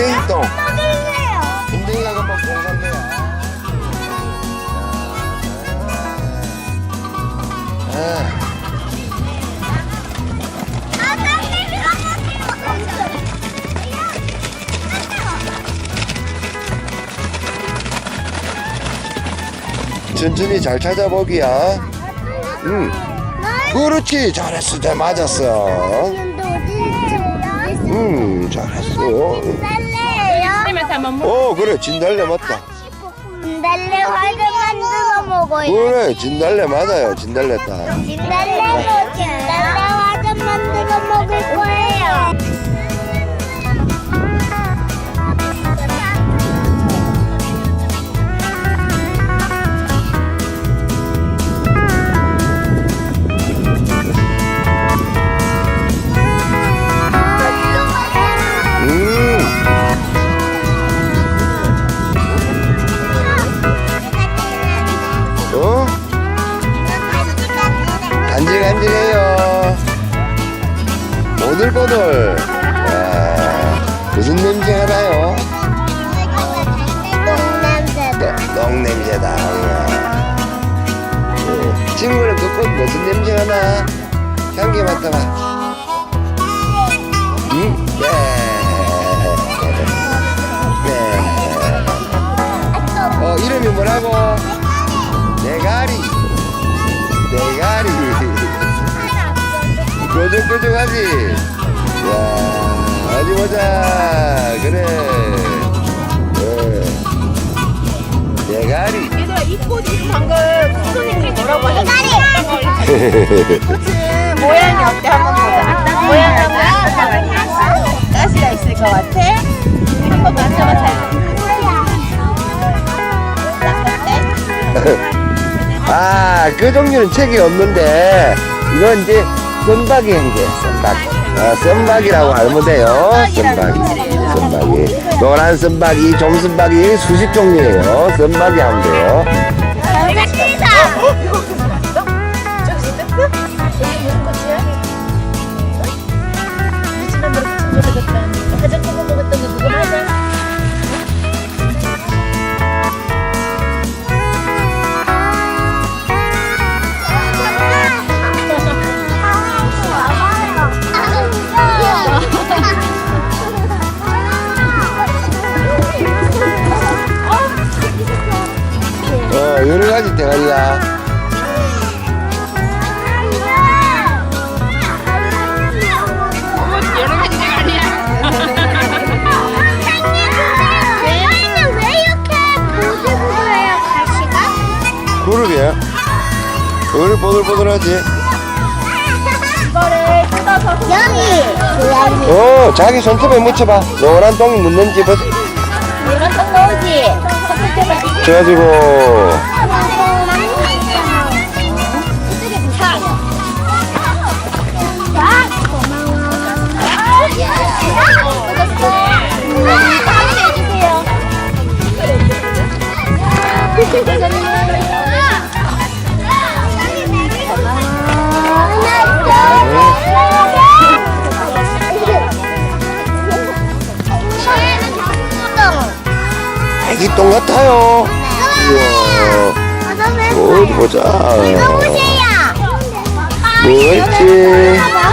댕댕이 똥. 먹을래요. 댕댕이가 금방. 아, 아, 먹었어. 천천히 잘 찾아보기야. 응. 그렇지. 잘했어. 잘 맞았어. 응, 잘했어. 한번 물. 어, 그래. 진달래 맞다. 달래 화를 만들어 먹어요. 그래. 진달래 맞아요. 진달래 다. 진달래로 진 오들보들. 와, 무슨 냄새가 나요? 똥, 똥 냄새다. 어, 친구는 그꽃 무슨 냄새가 나? 향기 맡아봐. 음? 네. 네. 어, 이름이 뭐라고? 대가리. 대가리. 뾰족뾰족하지? 야, 어디 보자. 그래. 어. 대가리. 얘들아 이 꽃이 방금 선생님이 뭐라고 하셨어? 모양이 어때 한번 보자. 모양 한번 찾아봐. 가시가 있을 것 같아? 한번 맞춰봐 잘. 아, 그 종류는 책이 없는데, 이건 이제 썸박이 형제, 썸박. 아, 썸박이라고 알면 돼요. 썸박이. 썸박이. 노란 썸박이, 종썸박이 수십 종류예요. 썸박이 하면 돼요. 어, 여러 가지 대가리야. 아니야. 그러게. 그걸 보들보들하지. 여기! 어, 자기 손톱에 묻혀봐. 노란 똥이 묻는지 봐. 이런 거 넣지. 선생님한테 그래가지고, 똥 같아요. 이야, 어디 보자. 보세요. 옳지.